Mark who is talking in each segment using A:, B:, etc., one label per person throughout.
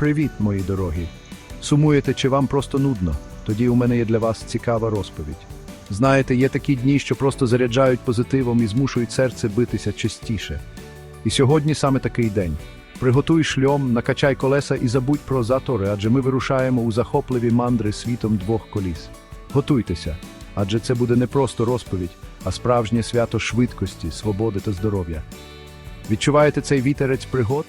A: Привіт, мої дорогі. Сумуєте, чи вам просто нудно? Тоді у мене є для вас цікава розповідь. Знаєте, є такі дні, що просто заряджають позитивом і змушують серце битися частіше. І сьогодні саме такий день. Приготуй шльом, накачай колеса і забудь про затори, адже ми вирушаємо у захопливі мандри світом двох коліс. Готуйтеся, адже це буде не просто розповідь, а справжнє свято швидкості, свободи та здоров'я. Відчуваєте цей вітерець пригод?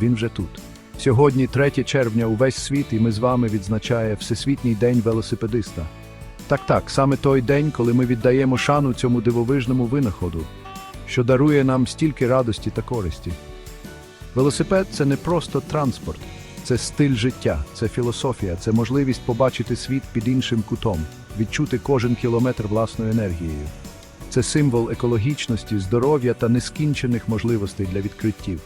A: Він вже тут. Сьогодні, 3 червня, увесь світ, і ми з вами відзначає Всесвітній день велосипедиста. Так, так, саме той день, коли ми віддаємо шану цьому дивовижному винаходу, що дарує нам стільки радості та користі. Велосипед це не просто транспорт, це стиль життя, це філософія, це можливість побачити світ під іншим кутом, відчути кожен кілометр власною енергією. Це символ екологічності, здоров'я та нескінчених можливостей для відкриттів.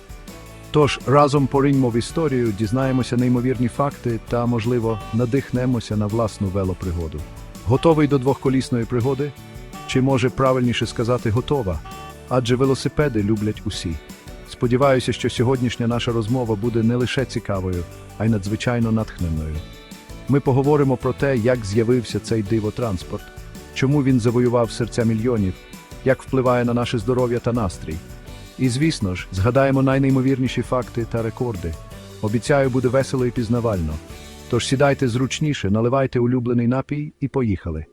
A: Тож разом пориньмо в історію, дізнаємося неймовірні факти та, можливо, надихнемося на власну велопригоду. Готовий до двохколісної пригоди? Чи може правильніше сказати готова? Адже велосипеди люблять усі. Сподіваюся, що сьогоднішня наша розмова буде не лише цікавою, а й надзвичайно натхненною. Ми поговоримо про те, як з'явився цей дивотранспорт, чому він завоював серця мільйонів, як впливає на наше здоров'я та настрій. І, звісно ж, згадаємо найнеймовірніші факти та рекорди. Обіцяю, буде весело і пізнавально. Тож сідайте зручніше, наливайте улюблений напій і поїхали.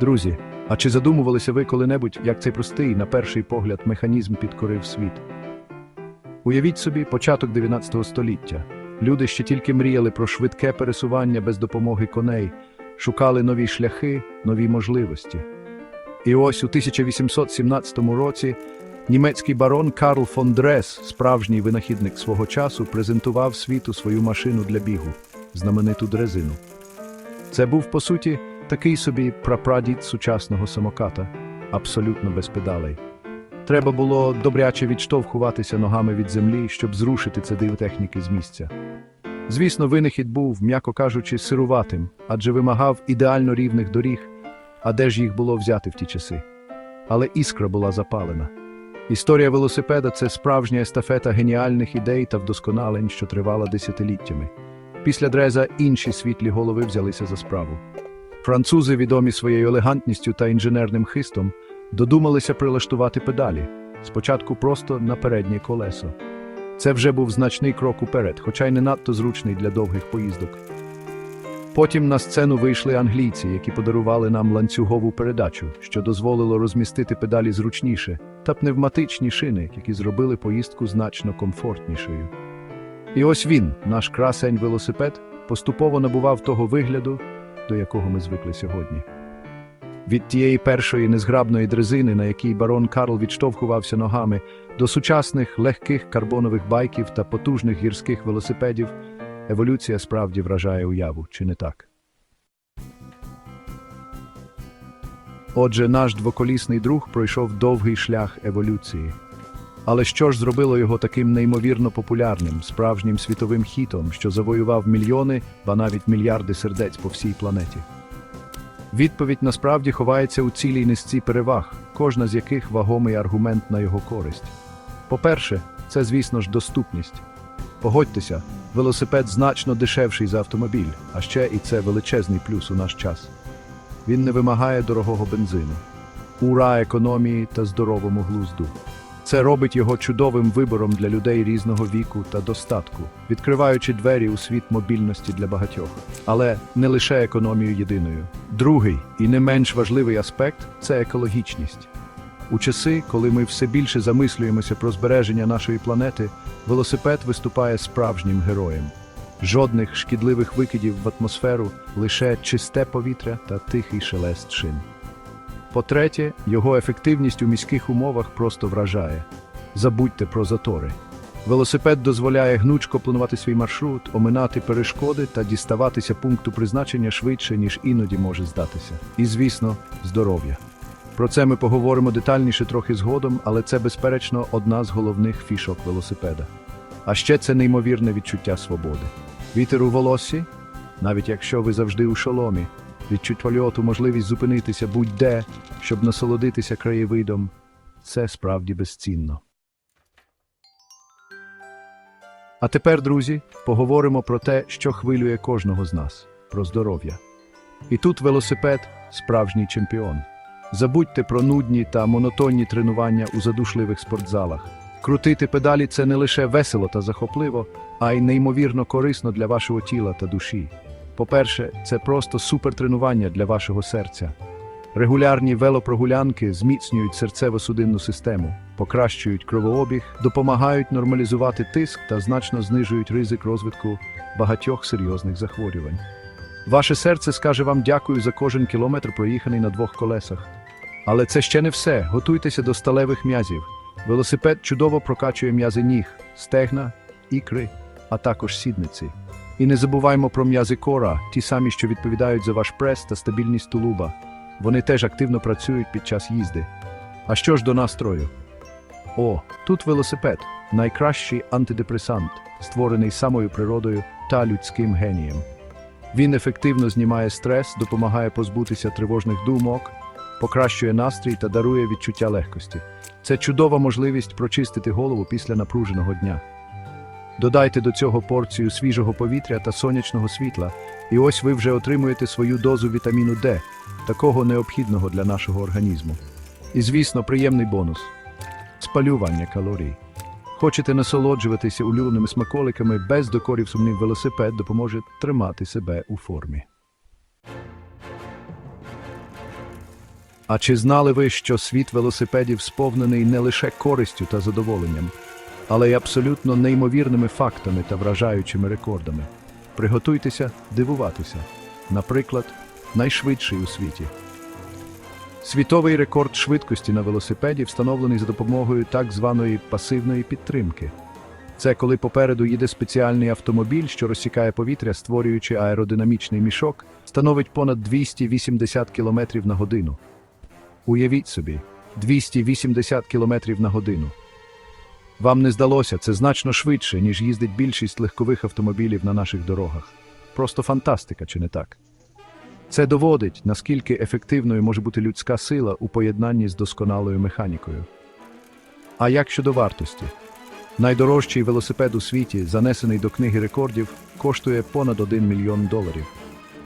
A: Друзі, а чи задумувалися ви коли-небудь, як цей простий, на перший погляд, механізм підкорив світ? Уявіть собі початок 19 століття. Люди ще тільки мріяли про швидке пересування без допомоги коней, шукали нові шляхи, нові можливості. І ось у 1817 році німецький барон Карл фон Дрес, справжній винахідник свого часу, презентував світу свою машину для бігу, знамениту дрезину. Це був, по суті, такий собі прапрадід сучасного самоката, абсолютно без педалей. Треба було добряче відштовхуватися ногами від землі, щоб зрушити це диво техніки з місця. Звісно, винахід був, м'яко кажучи, сируватим, адже вимагав ідеально рівних доріг, а де ж їх було взяти в ті часи? Але іскра була запалена. Історія велосипеда це справжня естафета геніальних ідей та вдосконалень, що тривала десятиліттями. Після Дреза інші світлі голови взялися за справу. Французи, відомі своєю елегантністю та інженерним хистом, додумалися прилаштувати педалі, спочатку просто на переднє колесо. Це вже був значний крок уперед, хоча й не надто зручний для довгих поїздок. Потім на сцену вийшли англійці, які подарували нам ланцюгову передачу, що дозволило розмістити педалі зручніше, та пневматичні шини, які зробили поїздку значно комфортнішою. І ось він, наш красень велосипед, поступово набував того вигляду, до якого ми звикли сьогодні. Від тієї першої незграбної дрезини, на якій барон Карл відштовхувався ногами, до сучасних легких карбонових байків та потужних гірських велосипедів, еволюція справді вражає уяву, чи не так? Отже, наш двоколісний друг пройшов довгий шлях еволюції. Але що ж зробило його таким неймовірно популярним, справжнім світовим хітом, що завоював мільйони, ба навіть мільярди сердець по всій планеті? Відповідь насправді ховається у цілій низці переваг, кожна з яких вагомий аргумент на його користь. По-перше, це, звісно ж, доступність. Погодьтеся, велосипед значно дешевший за автомобіль, а ще і це величезний плюс у наш час. Він не вимагає дорогого бензину, ура економії та здоровому глузду. Це робить його чудовим вибором для людей різного віку та достатку, відкриваючи двері у світ мобільності для багатьох. Але не лише економію єдиною. Другий і не менш важливий аспект це екологічність. У часи, коли ми все більше замислюємося про збереження нашої планети, велосипед виступає справжнім героєм. Жодних шкідливих викидів в атмосферу, лише чисте повітря та тихий шелест шин. По-третє, його ефективність у міських умовах просто вражає. Забудьте про затори. Велосипед дозволяє гнучко планувати свій маршрут, оминати перешкоди та діставатися пункту призначення швидше, ніж іноді може здатися. І, звісно, здоров'я. Про це ми поговоримо детальніше трохи згодом, але це, безперечно, одна з головних фішок велосипеда. А ще це неймовірне відчуття свободи. Вітер у волоссі, навіть якщо ви завжди у шоломі, відчуть польоту, можливість зупинитися будь-де, щоб насолодитися краєвидом, це справді безцінно. А тепер, друзі, поговоримо про те, що хвилює кожного з нас про здоров'я. І тут велосипед справжній чемпіон. Забудьте про нудні та монотонні тренування у задушливих спортзалах. Крутити педалі це не лише весело та захопливо, а й неймовірно корисно для вашого тіла та душі. По-перше, це просто супертренування для вашого серця. Регулярні велопрогулянки зміцнюють серцево-судинну систему, покращують кровообіг, допомагають нормалізувати тиск та значно знижують ризик розвитку багатьох серйозних захворювань. Ваше серце скаже вам дякую за кожен кілометр, проїханий на двох колесах. Але це ще не все. Готуйтеся до сталевих м'язів. Велосипед чудово прокачує м'язи ніг, стегна, ікри, а також сідниці. І не забуваймо про м'язи кора, ті самі, що відповідають за ваш прес та стабільність тулуба. Вони теж активно працюють під час їзди. А що ж до настрою? О, тут велосипед найкращий антидепресант, створений самою природою та людським генієм. Він ефективно знімає стрес, допомагає позбутися тривожних думок, покращує настрій та дарує відчуття легкості. Це чудова можливість прочистити голову після напруженого дня. Додайте до цього порцію свіжого повітря та сонячного світла, і ось ви вже отримуєте свою дозу вітаміну Д, такого необхідного для нашого організму. І, звісно, приємний бонус спалювання калорій. Хочете насолоджуватися улюбленими смаколиками без докорів сумнів велосипед допоможе тримати себе у формі. А чи знали ви, що світ велосипедів сповнений не лише користю та задоволенням, але й абсолютно неймовірними фактами та вражаючими рекордами? Приготуйтеся дивуватися. Наприклад, найшвидший у світі. Світовий рекорд швидкості на велосипеді встановлений за допомогою так званої пасивної підтримки. Це коли попереду їде спеціальний автомобіль, що розсікає повітря, створюючи аеродинамічний мішок, становить понад 280 км на годину. Уявіть собі, 280 км на годину. Вам не здалося, це значно швидше, ніж їздить більшість легкових автомобілів на наших дорогах. Просто фантастика, чи не так? Це доводить, наскільки ефективною може бути людська сила у поєднанні з досконалою механікою. А як щодо вартості? Найдорожчий велосипед у світі, занесений до книги рекордів, коштує понад 1 мільйон доларів.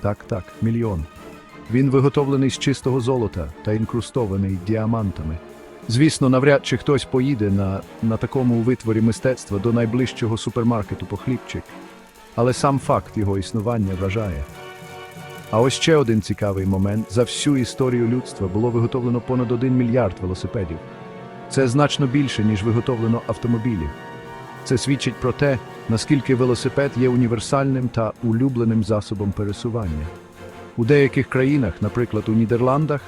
A: Так, так, мільйон. Він виготовлений з чистого золота та інкрустований діамантами. Звісно, навряд чи хтось поїде на, на такому витворі мистецтва до найближчого супермаркету по хлібчик, але сам факт його існування вражає. А ось ще один цікавий момент: за всю історію людства було виготовлено понад 1 мільярд велосипедів. Це значно більше, ніж виготовлено автомобілів. Це свідчить про те, наскільки велосипед є універсальним та улюбленим засобом пересування. У деяких країнах, наприклад у Нідерландах,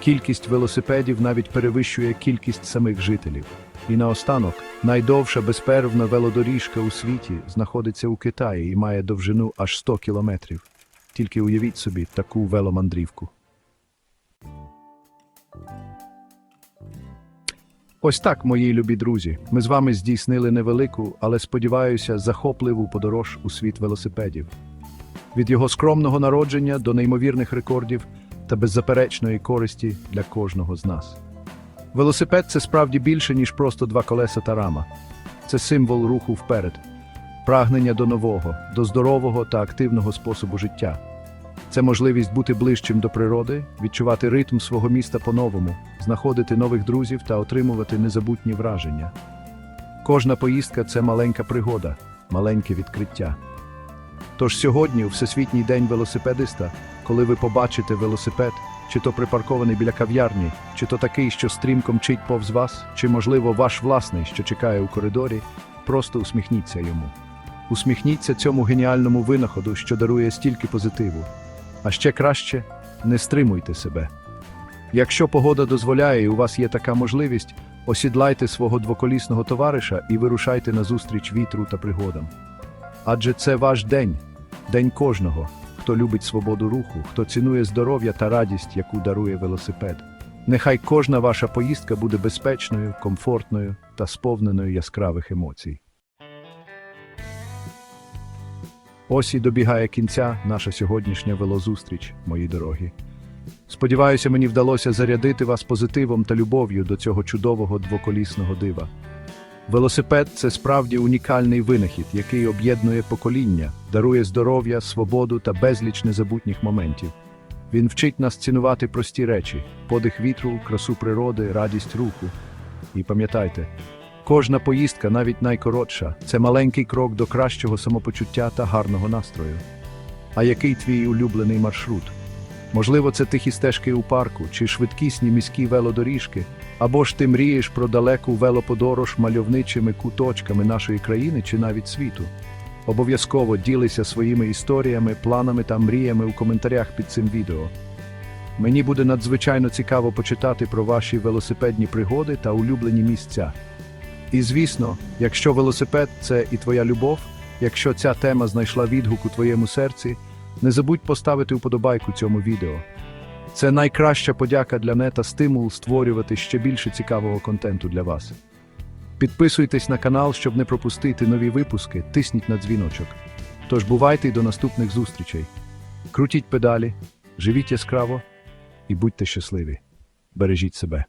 A: кількість велосипедів навіть перевищує кількість самих жителів. І наостанок, найдовша безперервна велодоріжка у світі знаходиться у Китаї і має довжину аж 100 кілометрів. Тільки уявіть собі таку веломандрівку. Ось так, мої любі друзі. Ми з вами здійснили невелику, але сподіваюся, захопливу подорож у світ велосипедів. Від його скромного народження до неймовірних рекордів та беззаперечної користі для кожного з нас. Велосипед це справді більше, ніж просто два колеса та рама. Це символ руху вперед, прагнення до нового, до здорового та активного способу життя. Це можливість бути ближчим до природи, відчувати ритм свого міста по-новому, знаходити нових друзів та отримувати незабутні враження. Кожна поїздка це маленька пригода, маленьке відкриття. Тож сьогодні, у Всесвітній день велосипедиста, коли ви побачите велосипед, чи то припаркований біля кав'ярні, чи то такий, що стрімко мчить повз вас, чи, можливо, ваш власний, що чекає у коридорі, просто усміхніться йому. Усміхніться цьому геніальному винаходу, що дарує стільки позитиву. А ще краще не стримуйте себе. Якщо погода дозволяє і у вас є така можливість, осідлайте свого двоколісного товариша і вирушайте назустріч вітру та пригодам. Адже це ваш день, день кожного, хто любить свободу руху, хто цінує здоров'я та радість, яку дарує велосипед. Нехай кожна ваша поїздка буде безпечною, комфортною та сповненою яскравих емоцій. Ось і добігає кінця наша сьогоднішня велозустріч, мої дорогі. Сподіваюся, мені вдалося зарядити вас позитивом та любов'ю до цього чудового двоколісного дива. Велосипед це справді унікальний винахід, який об'єднує покоління, дарує здоров'я, свободу та безліч незабутніх моментів. Він вчить нас цінувати прості речі: подих вітру, красу природи, радість руху. І пам'ятайте, кожна поїздка, навіть найкоротша, це маленький крок до кращого самопочуття та гарного настрою. А який твій улюблений маршрут? Можливо, це тихі стежки у парку чи швидкісні міські велодоріжки, або ж ти мрієш про далеку велоподорож мальовничими куточками нашої країни чи навіть світу. Обов'язково ділися своїми історіями, планами та мріями у коментарях під цим відео. Мені буде надзвичайно цікаво почитати про ваші велосипедні пригоди та улюблені місця. І звісно, якщо велосипед це і твоя любов, якщо ця тема знайшла відгук у твоєму серці, не забудь поставити вподобайку цьому відео. Це найкраща подяка для мене та стимул створювати ще більше цікавого контенту для вас. Підписуйтесь на канал, щоб не пропустити нові випуски, тисніть на дзвіночок. Тож бувайте і до наступних зустрічей. Крутіть педалі, живіть яскраво і будьте щасливі. Бережіть себе.